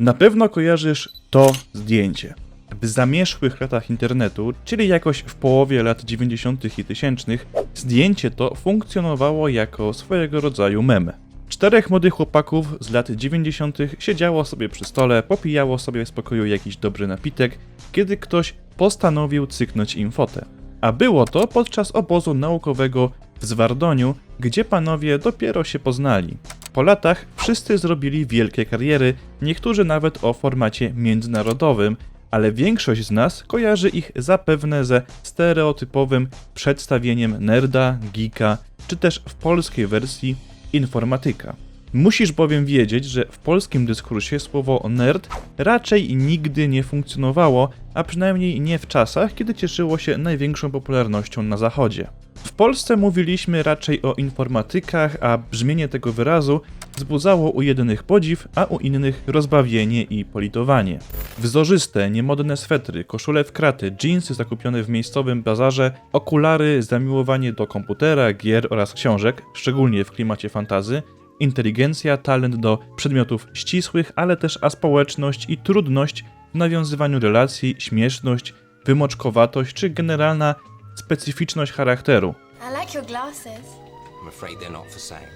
Na pewno kojarzysz to zdjęcie. W zamierzchłych latach internetu, czyli jakoś w połowie lat 90. i tysięcznych, zdjęcie to funkcjonowało jako swojego rodzaju mem. Czterech młodych chłopaków z lat 90. siedziało sobie przy stole, popijało sobie w spokoju jakiś dobry napitek, kiedy ktoś postanowił cyknąć im fotę. A było to podczas obozu naukowego w Zwardoniu, gdzie panowie dopiero się poznali. Po latach wszyscy zrobili wielkie kariery, niektórzy nawet o formacie międzynarodowym, ale większość z nas kojarzy ich zapewne ze stereotypowym przedstawieniem nerda, geeka, czy też w polskiej wersji informatyka. Musisz bowiem wiedzieć, że w polskim dyskursie słowo nerd raczej nigdy nie funkcjonowało, a przynajmniej nie w czasach, kiedy cieszyło się największą popularnością na zachodzie. W Polsce mówiliśmy raczej o informatykach, a brzmienie tego wyrazu wzbudzało u jednych podziw, a u innych rozbawienie i politowanie. Wzorzyste, niemodne swetry, koszule w kraty, dżinsy zakupione w miejscowym bazarze, okulary, zamiłowanie do komputera, gier oraz książek, szczególnie w klimacie fantazy, inteligencja, talent do przedmiotów ścisłych, ale też aspołeczność i trudność w nawiązywaniu relacji, śmieszność, wymoczkowatość czy generalna specyficzność charakteru. I like your glasses. I'm afraid they're not for sale.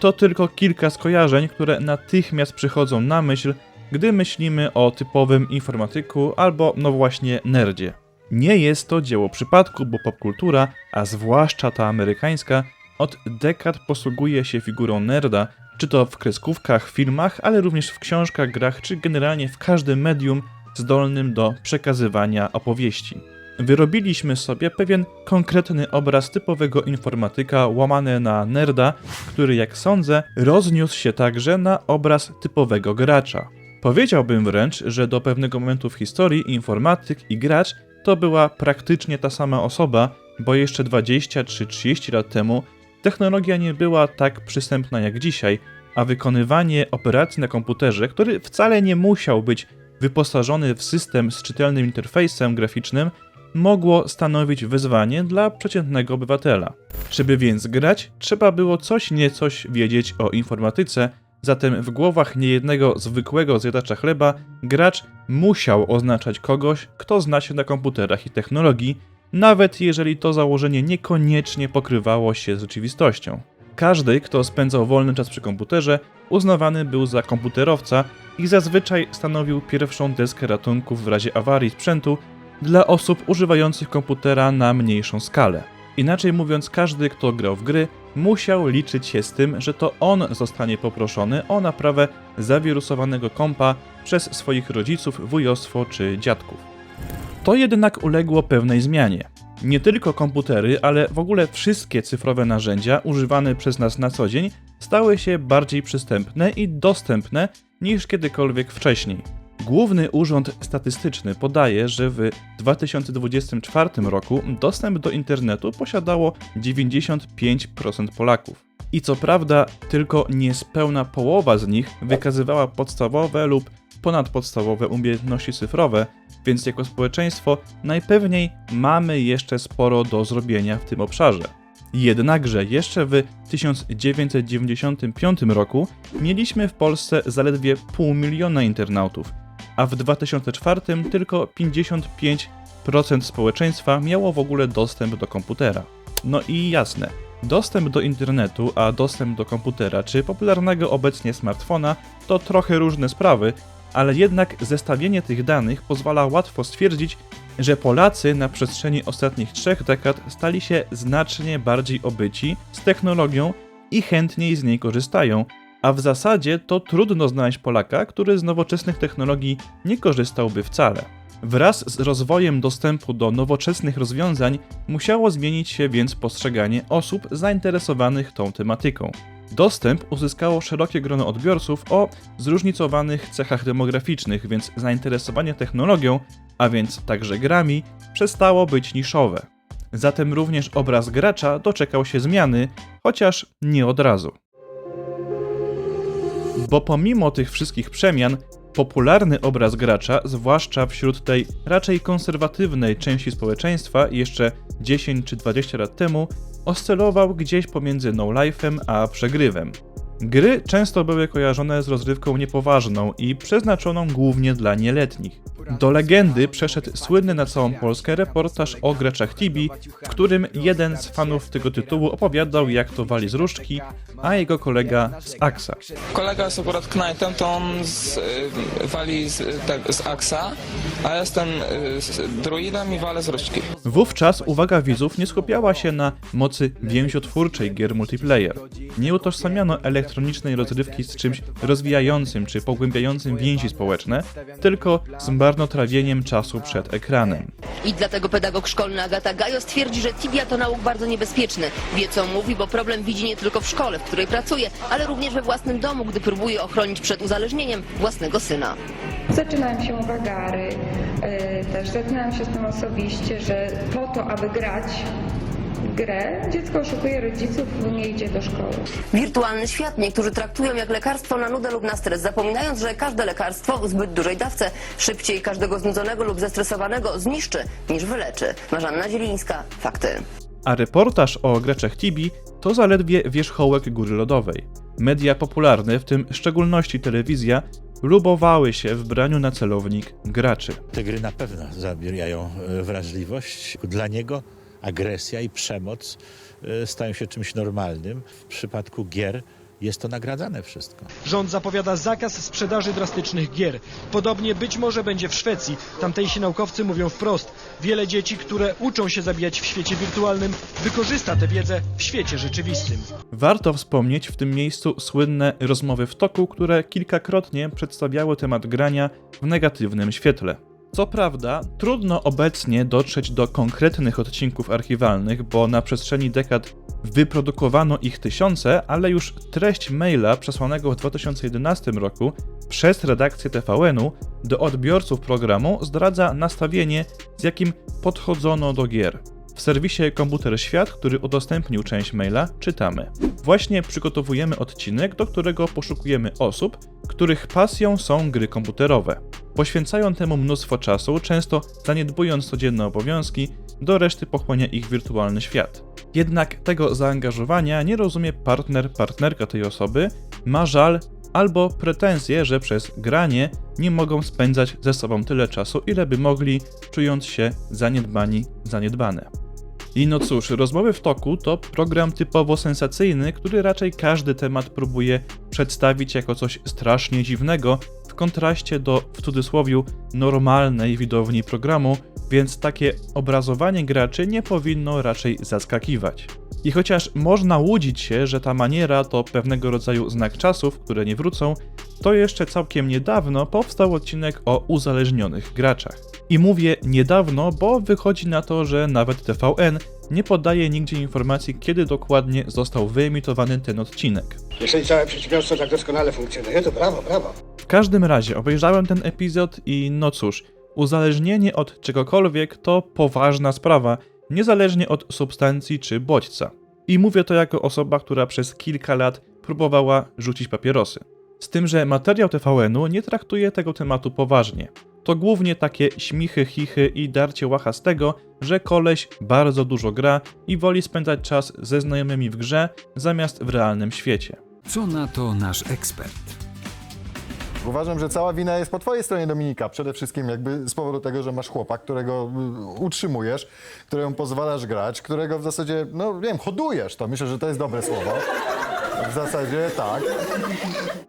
To tylko kilka skojarzeń, które natychmiast przychodzą na myśl, gdy myślimy o typowym informatyku albo, no właśnie, nerdzie. Nie jest to dzieło przypadku, bo popkultura, a zwłaszcza ta amerykańska, od dekad posługuje się figurą nerda, czy to w kreskówkach, filmach, ale również w książkach, grach, czy generalnie w każdym medium zdolnym do przekazywania opowieści. Wyrobiliśmy sobie pewien konkretny obraz typowego informatyka łamany na nerda, który jak sądzę rozniósł się także na obraz typowego gracza. Powiedziałbym wręcz, że do pewnego momentu w historii informatyk i gracz to była praktycznie ta sama osoba, bo jeszcze 20 czy 30 lat temu technologia nie była tak przystępna jak dzisiaj, a wykonywanie operacji na komputerze, który wcale nie musiał być wyposażony w system z czytelnym interfejsem graficznym, mogło stanowić wyzwanie dla przeciętnego obywatela. Żeby więc grać, trzeba było coś niecoś wiedzieć o informatyce, zatem w głowach niejednego zwykłego zjadacza chleba gracz musiał oznaczać kogoś, kto zna się na komputerach i technologii, nawet jeżeli to założenie niekoniecznie pokrywało się z rzeczywistością. Każdy, kto spędzał wolny czas przy komputerze, uznawany był za komputerowca i zazwyczaj stanowił pierwszą deskę ratunku w razie awarii sprzętu dla osób używających komputera na mniejszą skalę. Inaczej mówiąc, każdy, kto grał w gry, musiał liczyć się z tym, że to on zostanie poproszony o naprawę zawirusowanego kompa przez swoich rodziców, wujostwo czy dziadków. To jednak uległo pewnej zmianie. Nie tylko komputery, ale w ogóle wszystkie cyfrowe narzędzia używane przez nas na co dzień stały się bardziej przystępne i dostępne niż kiedykolwiek wcześniej. Główny Urząd Statystyczny podaje, że w 2024 roku dostęp do internetu posiadało 95% Polaków. I co prawda, tylko niespełna połowa z nich wykazywała podstawowe lub ponadpodstawowe umiejętności cyfrowe, więc jako społeczeństwo najpewniej mamy jeszcze sporo do zrobienia w tym obszarze. Jednakże jeszcze w 1995 roku mieliśmy w Polsce zaledwie pół miliona internautów, a w 2004 tylko 55% społeczeństwa miało w ogóle dostęp do komputera. No i jasne, dostęp do internetu, a dostęp do komputera czy popularnego obecnie smartfona to trochę różne sprawy, ale jednak zestawienie tych danych pozwala łatwo stwierdzić, że Polacy na przestrzeni ostatnich trzech dekad stali się znacznie bardziej obyci z technologią i chętniej z niej korzystają, a w zasadzie to trudno znaleźć Polaka, który z nowoczesnych technologii nie korzystałby wcale. Wraz z rozwojem dostępu do nowoczesnych rozwiązań musiało zmienić się więc postrzeganie osób zainteresowanych tą tematyką. Dostęp uzyskało szerokie grono odbiorców o zróżnicowanych cechach demograficznych, więc zainteresowanie technologią, a więc także grami, przestało być niszowe. Zatem również obraz gracza doczekał się zmiany, chociaż nie od razu. Bo pomimo tych wszystkich przemian, popularny obraz gracza, zwłaszcza wśród tej raczej konserwatywnej części społeczeństwa jeszcze 10 czy 20 lat temu, oscylował gdzieś pomiędzy no-life'em a przegrywem. Gry często były kojarzone z rozrywką niepoważną i przeznaczoną głównie dla nieletnich. Do legendy przeszedł słynny na całą Polskę reportaż o graczach Tibi, w którym jeden z fanów tego tytułu opowiadał jak to wali z różdżki, a jego kolega z Axa. Kolega jest akurat Knightem, to on z, y, wali z, tak, z Axa, a ja jestem y, z druidem i walę z różdżki. Wówczas uwaga widzów nie skupiała się na mocy więziotwórczej gier multiplayer. Nie utożsamiano elektronicznej rozrywki z czymś rozwijającym czy pogłębiającym więzi społeczne, tylko z marnotrawieniem czasu przed ekranem. I dlatego pedagog szkolny Agata Gajos twierdzi, że tibia to nauk bardzo niebezpieczny. Wie co mówi, bo problem widzi nie tylko w szkole, w której pracuje, ale również we własnym domu, gdy próbuje ochronić przed uzależnieniem własnego syna. Zaczynają się wagary, yy, też zetknęłam się z tym osobiście, że po to, aby grać grę, dziecko oszukuje rodziców, nie idzie do szkoły. Wirtualny świat niektórzy traktują jak lekarstwo na nudę lub na stres, zapominając, że każde lekarstwo w zbyt dużej dawce szybciej każdego znudzonego lub zestresowanego zniszczy niż wyleczy. Marzanna Zielińska, fakty. A reportaż o graczach Tibi to zaledwie wierzchołek góry lodowej. Media popularne, w tym w szczególności telewizja, lubowały się w braniu na celownik graczy. Te gry na pewno zabierają e, wrażliwość. Dla niego agresja i przemoc e, stają się czymś normalnym. W przypadku gier jest to nagradzane wszystko. Rząd zapowiada zakaz sprzedaży drastycznych gier. Podobnie być może będzie w Szwecji. Tamtejsi naukowcy mówią wprost. Wiele dzieci, które uczą się zabijać w świecie wirtualnym, wykorzysta tę wiedzę w świecie rzeczywistym. Warto wspomnieć w tym miejscu słynne rozmowy w toku, które kilkakrotnie przedstawiały temat grania w negatywnym świetle. Co prawda, trudno obecnie dotrzeć do konkretnych odcinków archiwalnych, bo na przestrzeni dekad wyprodukowano ich tysiące, ale już treść maila przesłanego w 2011 roku przez redakcję TVN-u do odbiorców programu zdradza nastawienie, z jakim podchodzono do gier. W serwisie Komputer Świat, który udostępnił część maila, czytamy. Właśnie przygotowujemy odcinek, do którego poszukujemy osób, których pasją są gry komputerowe. Poświęcają temu mnóstwo czasu, często zaniedbując codzienne obowiązki, do reszty pochłania ich wirtualny świat. Jednak tego zaangażowania nie rozumie partner, partnerka tej osoby, ma żal albo pretensje, że przez granie nie mogą spędzać ze sobą tyle czasu, ile by mogli, czując się zaniedbani, zaniedbane. I no cóż, rozmowy w toku to program typowo sensacyjny, który raczej każdy temat próbuje przedstawić jako coś strasznie dziwnego, w kontraście do, w cudzysłowie, normalnej widowni programu, więc takie obrazowanie graczy nie powinno raczej zaskakiwać. I chociaż można łudzić się, że ta maniera to pewnego rodzaju znak czasów, które nie wrócą, to jeszcze całkiem niedawno powstał odcinek o uzależnionych graczach. I mówię niedawno, bo wychodzi na to, że nawet TVN nie podaje nigdzie informacji, kiedy dokładnie został wyemitowany ten odcinek. Jeżeli całe przedsiębiorstwo tak doskonale funkcjonuje, to brawo, brawo. W każdym razie obejrzałem ten epizod i no cóż, uzależnienie od czegokolwiek to poważna sprawa, niezależnie od substancji czy bodźca. I mówię to jako osoba, która przez kilka lat próbowała rzucić papierosy. Z tym, że materiał TVN-u nie traktuje tego tematu poważnie. To głównie takie śmichy, chichy i darcie łacha z tego, że koleś bardzo dużo gra i woli spędzać czas ze znajomymi w grze zamiast w realnym świecie. Co na to nasz ekspert? Uważam, że cała wina jest po twojej stronie, Dominika. Przede wszystkim jakby z powodu tego, że masz chłopa, którego y, utrzymujesz, któremu pozwalasz grać, którego w zasadzie, no wiem, hodujesz. To myślę, że to jest dobre słowo. W zasadzie tak.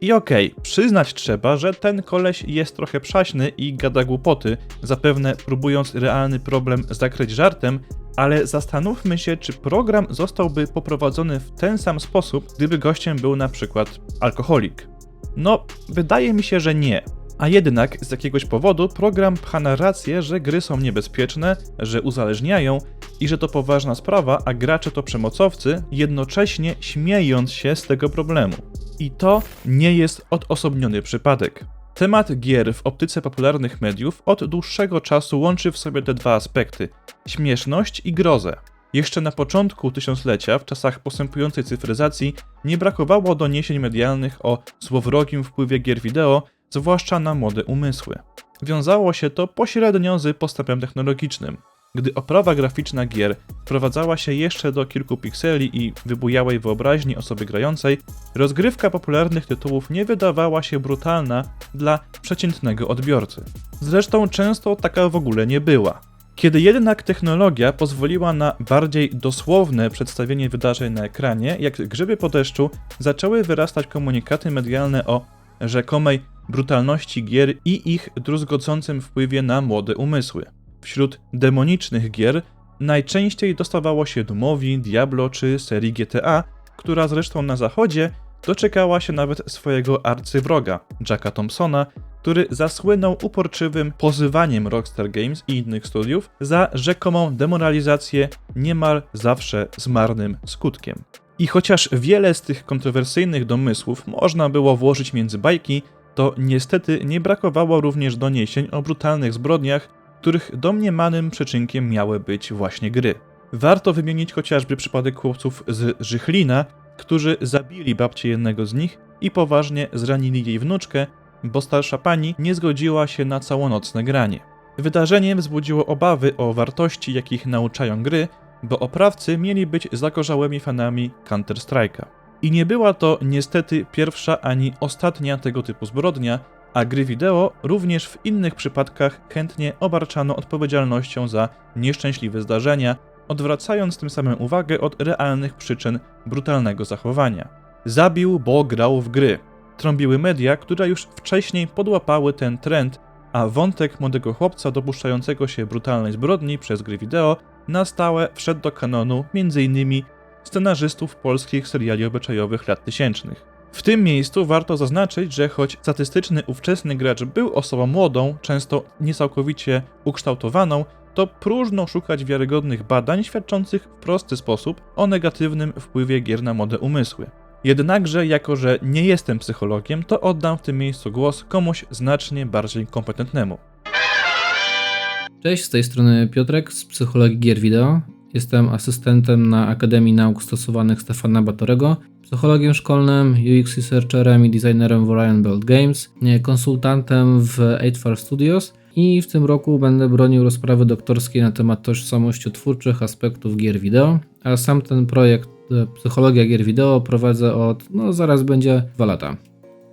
I okej, przyznać trzeba, że ten koleś jest trochę przaśny i gada głupoty, zapewne próbując realny problem zakryć żartem, ale zastanówmy się, czy program zostałby poprowadzony w ten sam sposób, gdyby gościem był na przykład alkoholik. No, wydaje mi się, że nie. A jednak z jakiegoś powodu program pcha narrację, że gry są niebezpieczne, że uzależniają i że to poważna sprawa, a gracze to przemocowcy, jednocześnie śmiejąc się z tego problemu. I to nie jest odosobniony przypadek. Temat gier w optyce popularnych mediów od dłuższego czasu łączy w sobie te dwa aspekty śmieszność i grozę. Jeszcze na początku tysiąclecia, w czasach postępującej cyfryzacji, nie brakowało doniesień medialnych o złowrogim wpływie gier wideo, zwłaszcza na młode umysły. Wiązało się to pośrednio z postępem technologicznym. gdy oprawa graficzna gier sprowadzała się jeszcze do kilku pikseli i wybujałej wyobraźni osoby grającej, rozgrywka popularnych tytułów nie wydawała się brutalna dla przeciętnego odbiorcy. Zresztą często taka w ogóle nie była. Kiedy jednak technologia pozwoliła na bardziej dosłowne przedstawienie wydarzeń na ekranie, jak grzyby po deszczu, zaczęły wyrastać komunikaty medialne o rzekomej brutalności gier i ich druzgocącym wpływie na młode umysły. Wśród demonicznych gier najczęściej dostawało się Doomowi, Diablo czy serii GTA, która zresztą na zachodzie doczekała się nawet swojego arcywroga, Jacka Thompsona, który zasłynął uporczywym pozywaniem Rockstar Games i innych studiów za rzekomą demoralizację niemal zawsze z marnym skutkiem. I chociaż wiele z tych kontrowersyjnych domysłów można było włożyć między bajki, to niestety nie brakowało również doniesień o brutalnych zbrodniach, których domniemanym przyczynkiem miały być właśnie gry. Warto wymienić chociażby przypadek chłopców z Żychlina, którzy zabili babcię jednego z nich i poważnie zranili jej wnuczkę, bo starsza pani nie zgodziła się na całonocne granie. Wydarzenie wzbudziło obawy o wartości, jakich nauczają gry, bo oprawcy mieli być zagorzałymi fanami Counter-Strike'a. I nie była to niestety pierwsza ani ostatnia tego typu zbrodnia, a gry wideo również w innych przypadkach chętnie obarczano odpowiedzialnością za nieszczęśliwe zdarzenia, odwracając tym samym uwagę od realnych przyczyn brutalnego zachowania. Zabił, bo grał w gry. Trąbiły media, które już wcześniej podłapały ten trend, a wątek młodego chłopca dopuszczającego się brutalnej zbrodni przez gry wideo na stałe wszedł do kanonu m.in. scenarzystów polskich seriali obyczajowych lat tysięcznych. W tym miejscu warto zaznaczyć, że choć statystyczny ówczesny gracz był osobą młodą, często niecałkowicie ukształtowaną, to próżno szukać wiarygodnych badań świadczących w prosty sposób o negatywnym wpływie gier na młode umysły. Jednakże, jako że nie jestem psychologiem, to oddam w tym miejscu głos komuś znacznie bardziej kompetentnemu. Cześć, z tej strony Piotrek z Psychologii Gier Wideo. Jestem asystentem na Akademii Nauk Stosowanych Stefana Batorego, psychologiem szkolnym, UX researcherem i designerem w Orion Build Games, konsultantem w 8 Studios i w tym roku będę bronił rozprawy doktorskiej na temat tożsamościotwórczych aspektów gier wideo, a sam ten projekt Psychologia Gier Wideo prowadzę od, no zaraz będzie dwa lata.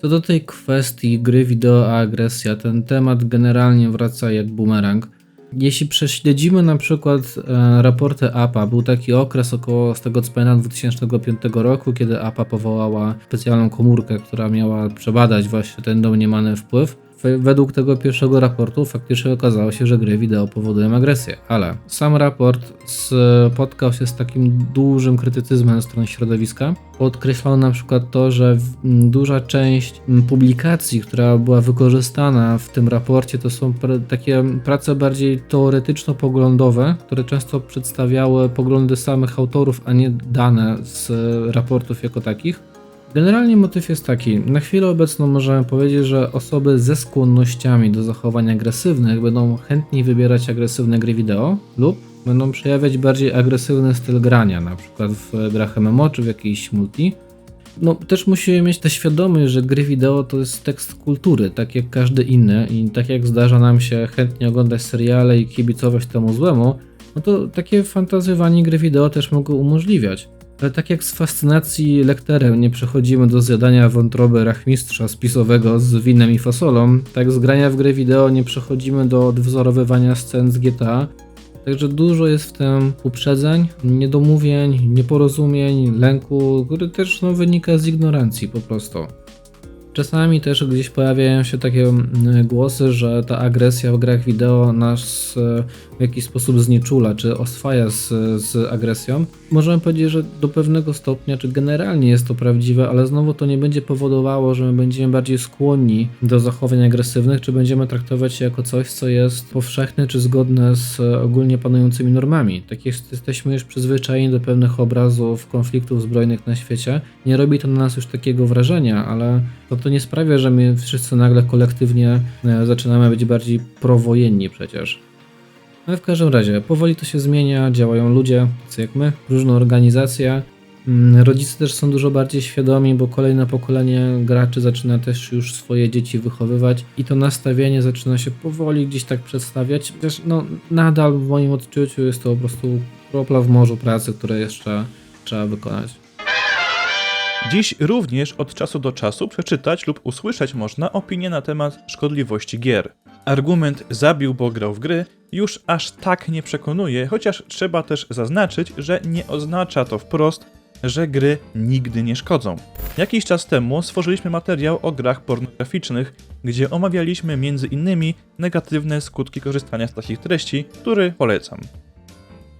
Co do tej kwestii gry wideo a agresja, ten temat generalnie wraca jak bumerang. Jeśli prześledzimy na przykład e, raporty APA, był taki okres około, z tego co pamiętam, 2005 roku, kiedy APA powołała specjalną komórkę, która miała przebadać właśnie ten domniemany wpływ. We- Według tego pierwszego raportu faktycznie okazało się, że gry wideo powodują agresję, ale sam raport spotkał się z takim dużym krytycyzmem strony środowiska. Podkreślono na przykład to, że duża część publikacji, która była wykorzystana w tym raporcie, to są takie prace bardziej teoretyczno-poglądowe, które często przedstawiały poglądy samych autorów, a nie dane z raportów jako takich. Generalnie motyw jest taki. Na chwilę obecną możemy powiedzieć, że osoby ze skłonnościami do zachowań agresywnych będą chętniej wybierać agresywne gry wideo lub będą przejawiać bardziej agresywny styl grania, na przykład w grach MMO czy w jakiejś multi. No, też musimy mieć tę świadomość, że gry wideo to jest tekst kultury, tak jak każdy inny i tak jak zdarza nam się chętnie oglądać seriale i kibicować temu złemu, no to takie fantazjowanie gry wideo też mogą umożliwiać. Ale tak jak z fascynacji lekterem nie przechodzimy do zjadania wątroby rachmistrza spisowego z winem i fasolą, tak z grania w grę wideo nie przechodzimy do odwzorowywania scen z GTA. Także dużo jest w tym uprzedzeń, niedomówień, nieporozumień, lęku, który też no, wynika z ignorancji po prostu. Czasami też gdzieś pojawiają się takie mm, głosy, że ta agresja w grach wideo nas e, w jakiś sposób znieczula, czy oswaja z, z agresją. Możemy powiedzieć, że do pewnego stopnia, czy generalnie jest to prawdziwe, ale znowu to nie będzie powodowało, że my będziemy bardziej skłonni do zachowań agresywnych, czy będziemy traktować je jako coś, co jest powszechne, czy zgodne z e, ogólnie panującymi normami. Tak jest, jesteśmy już przyzwyczajeni do pewnych obrazów konfliktów zbrojnych na świecie. Nie robi to na nas już takiego wrażenia, ale to, to nie sprawia, że my wszyscy nagle kolektywnie e, zaczynamy być bardziej prowojenni przecież. Ale w każdym razie, powoli to się zmienia, działają ludzie, tacy jak my, różne organizacje Mm, Rodzice też są dużo bardziej świadomi, bo kolejne pokolenie graczy zaczyna też już swoje dzieci wychowywać i to nastawienie zaczyna się powoli gdzieś tak przedstawiać. Też no, nadal w moim odczuciu jest to po prostu kropla w morzu pracy, które jeszcze trzeba wykonać. Dziś również od czasu do czasu przeczytać lub usłyszeć można opinie na temat szkodliwości gier. Argument zabił, bo grał w gry już aż tak nie przekonuje, chociaż trzeba też zaznaczyć, że nie oznacza to wprost, że gry nigdy nie szkodzą. Jakiś czas temu stworzyliśmy materiał o grach pornograficznych, gdzie omawialiśmy innymi negatywne skutki korzystania z takich treści, który polecam.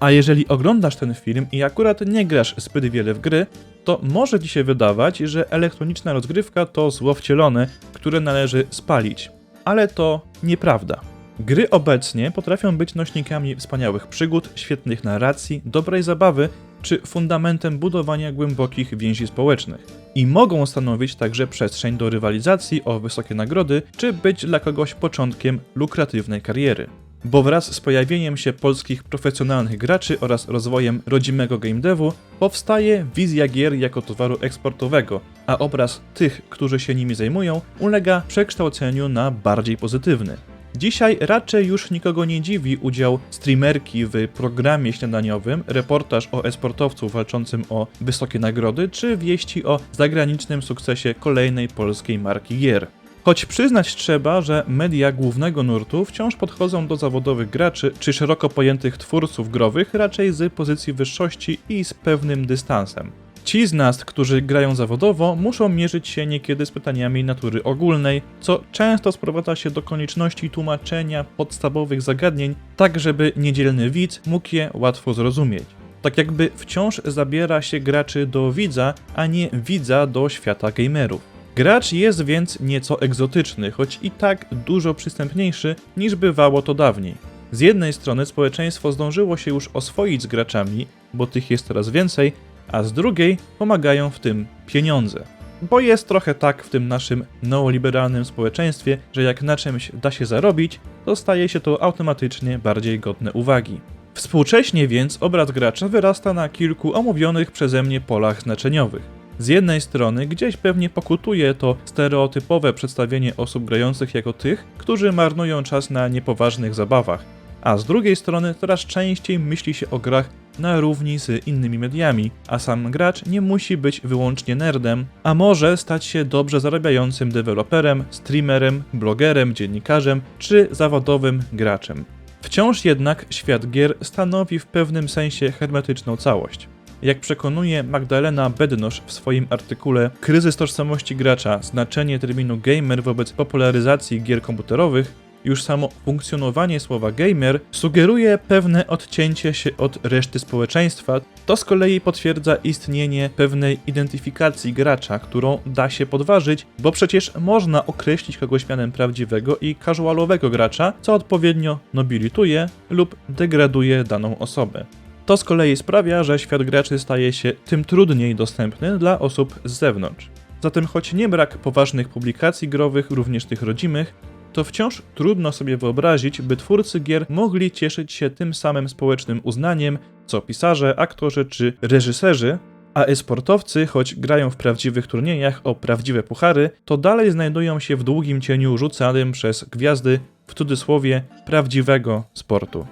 A jeżeli oglądasz ten film i akurat nie grasz zbyt wiele w gry, to może ci się wydawać, że elektroniczna rozgrywka to zło wcielone, które należy spalić. Ale to nieprawda. Gry obecnie potrafią być nośnikami wspaniałych przygód, świetnych narracji, dobrej zabawy czy fundamentem budowania głębokich więzi społecznych. I mogą stanowić także przestrzeń do rywalizacji o wysokie nagrody, czy być dla kogoś początkiem lukratywnej kariery bo wraz z pojawieniem się polskich profesjonalnych graczy oraz rozwojem rodzimego game devu powstaje wizja gier jako towaru eksportowego, a obraz tych, którzy się nimi zajmują, ulega przekształceniu na bardziej pozytywny. Dzisiaj raczej już nikogo nie dziwi udział streamerki w programie śniadaniowym, reportaż o esportowcu walczącym o wysokie nagrody, czy wieści o zagranicznym sukcesie kolejnej polskiej marki gier. Choć przyznać trzeba, że media głównego nurtu wciąż podchodzą do zawodowych graczy czy szeroko pojętych twórców growych raczej z pozycji wyższości i z pewnym dystansem. Ci z nas, którzy grają zawodowo, muszą mierzyć się niekiedy z pytaniami natury ogólnej, co często sprowadza się do konieczności tłumaczenia podstawowych zagadnień, tak żeby niedzielny widz mógł je łatwo zrozumieć. Tak jakby wciąż zabiera się graczy do widza, a nie widza do świata gamerów. Gracz jest więc nieco egzotyczny, choć i tak dużo przystępniejszy niż bywało to dawniej. Z jednej strony społeczeństwo zdążyło się już oswoić z graczami, bo tych jest coraz więcej, a z drugiej pomagają w tym pieniądze. Bo jest trochę tak w tym naszym neoliberalnym społeczeństwie, że jak na czymś da się zarobić, to staje się to automatycznie bardziej godne uwagi. Współcześnie więc obraz gracza wyrasta na kilku omówionych przeze mnie polach znaczeniowych. Z jednej strony gdzieś pewnie pokutuje to stereotypowe przedstawienie osób grających jako tych, którzy marnują czas na niepoważnych zabawach, a z drugiej strony coraz częściej myśli się o grach na równi z innymi mediami, a sam gracz nie musi być wyłącznie nerdem, a może stać się dobrze zarabiającym deweloperem, streamerem, blogerem, dziennikarzem czy zawodowym graczem. Wciąż jednak świat gier stanowi w pewnym sensie hermetyczną całość. Jak przekonuje Magdalena Bednosz w swoim artykule Kryzys tożsamości gracza znaczenie terminu gamer wobec popularyzacji gier komputerowych, już samo funkcjonowanie słowa gamer sugeruje pewne odcięcie się od reszty społeczeństwa, to z kolei potwierdza istnienie pewnej identyfikacji gracza, którą da się podważyć, bo przecież można określić kogoś mianem prawdziwego i casualowego gracza, co odpowiednio nobilituje lub degraduje daną osobę. To z kolei sprawia, że świat graczy staje się tym trudniej dostępny dla osób z zewnątrz. Zatem choć nie brak poważnych publikacji growych, również tych rodzimych, to wciąż trudno sobie wyobrazić, by twórcy gier mogli cieszyć się tym samym społecznym uznaniem, co pisarze, aktorzy czy reżyserzy, a e-sportowcy, choć grają w prawdziwych turniejach o prawdziwe puchary, to dalej znajdują się w długim cieniu rzucanym przez gwiazdy, w cudzysłowie, prawdziwego sportu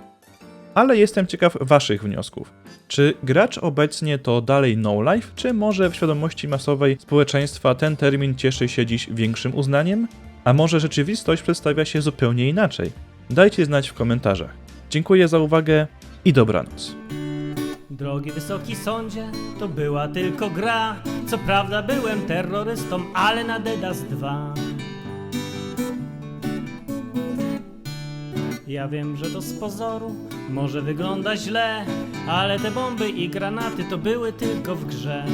ale jestem ciekaw Waszych wniosków. Czy gracz obecnie to dalej no life, czy może w świadomości masowej społeczeństwa ten termin cieszy się dziś większym uznaniem? A może rzeczywistość przedstawia się zupełnie inaczej? Dajcie znać w komentarzach. Dziękuję za uwagę i dobranoc. Drogi wysoki sądzie, to była tylko gra. Co prawda byłem terrorystą, ale na Dedas 2. Ja wiem, że to z pozoru może wygląda źle, ale te bomby i granaty to były tylko w grze.